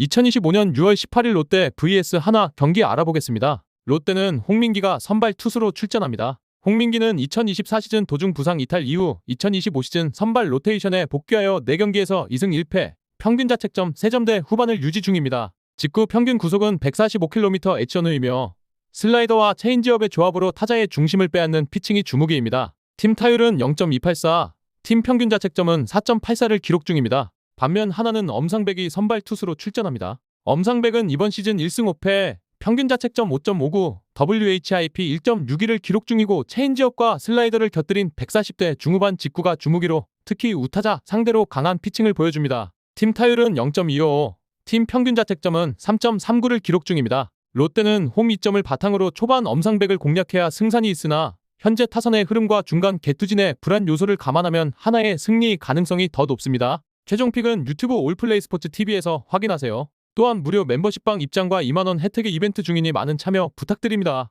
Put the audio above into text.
2025년 6월 18일 롯데 vs 하나 경기 알아보겠습니다. 롯데는 홍민기가 선발 투수로 출전합니다. 홍민기는 2024 시즌 도중 부상 이탈 이후 2025 시즌 선발 로테이션에 복귀하여 4경기에서 2승 1패, 평균 자책점 3점대 후반을 유지 중입니다. 직구 평균 구속은 145km 액션후이며 슬라이더와 체인지업의 조합으로 타자의 중심을 빼앗는 피칭이 주무기입니다. 팀 타율은 0.284, 팀 평균 자책점은 4.84를 기록 중입니다. 반면 하나는 엄상백이 선발 투수로 출전합니다. 엄상백은 이번 시즌 1승 5패, 평균 자책점 5.59, WHIP 1.61을 기록 중이고 체인지업과 슬라이더를 곁들인 140대 중후반 직구가 주무기로 특히 우타자 상대로 강한 피칭을 보여줍니다. 팀 타율은 0.25, 팀 평균 자책점은 3.39를 기록 중입니다. 롯데는 홈 2점을 바탕으로 초반 엄상백을 공략해야 승산이 있으나 현재 타선의 흐름과 중간 개투진의 불안 요소를 감안하면 하나의 승리 가능성이 더 높습니다. 최종 픽은 유튜브 올플레이 스포츠 TV에서 확인하세요. 또한 무료 멤버십방 입장과 2만원 혜택의 이벤트 중이니 많은 참여 부탁드립니다.